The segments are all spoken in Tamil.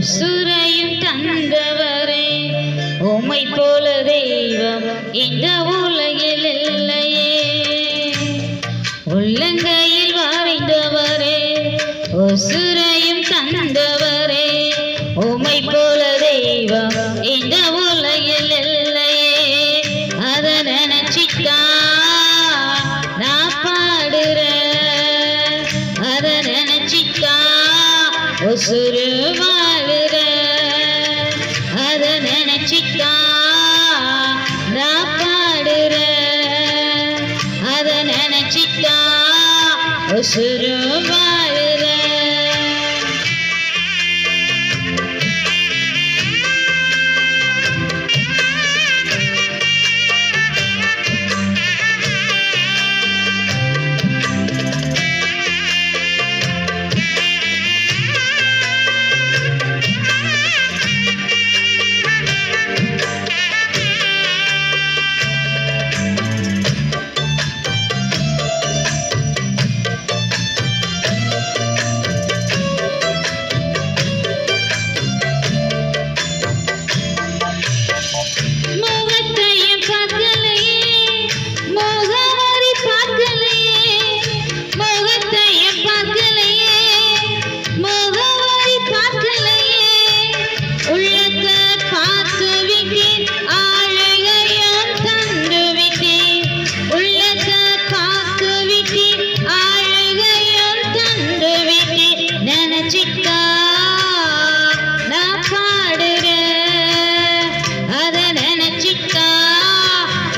சுரையும் தந்தவரே. உமை போல தெய்வம் இந்த உலகில் இல்லையே. உள்ளங்கையில் வாய்ந்தவரே ஒசுரையும் தந்தவரே. உமை போல தெய்வம் இந்த உலகில் இல்லையே. அதை நினைச்சிட்டா நான் பாடுறேன். அதை நினைச்சிட்டா ஒசுருவா પિતા અસરવા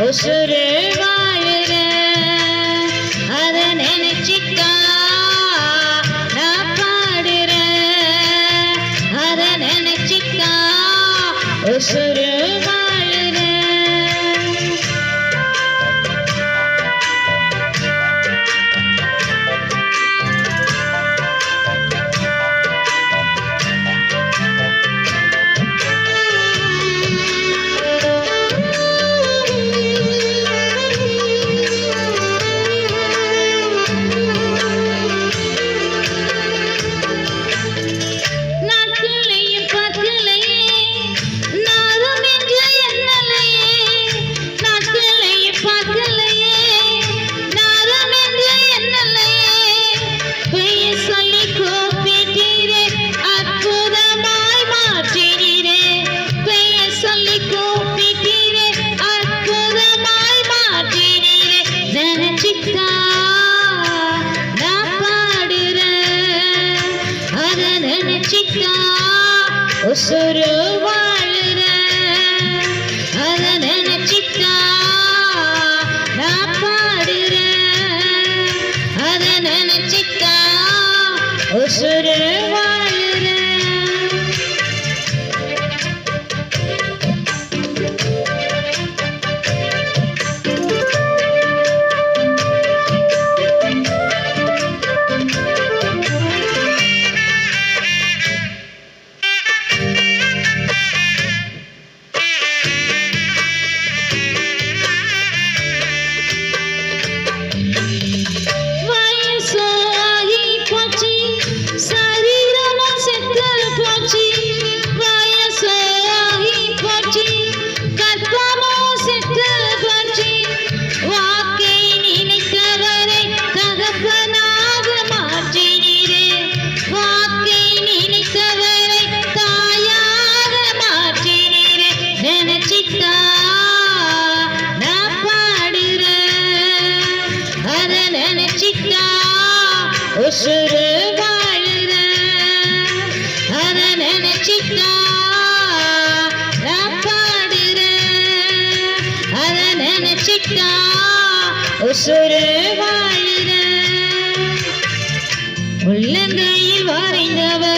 অসুর உசுரு வாழ்ற. அதை நினைச்சிட்டா நான் பாடுற. அதை நினைச்சிட்டா உசுரு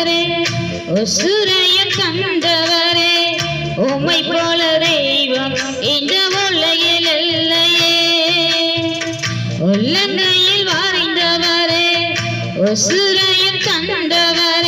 கண்டவரே உசுரைய கண்டவரே உமை போல தெய்வம் இந்த உலகில் இல்லையே. உள்ளங்கையில் வாய்ந்தவரே உசுரைய கண்டவரே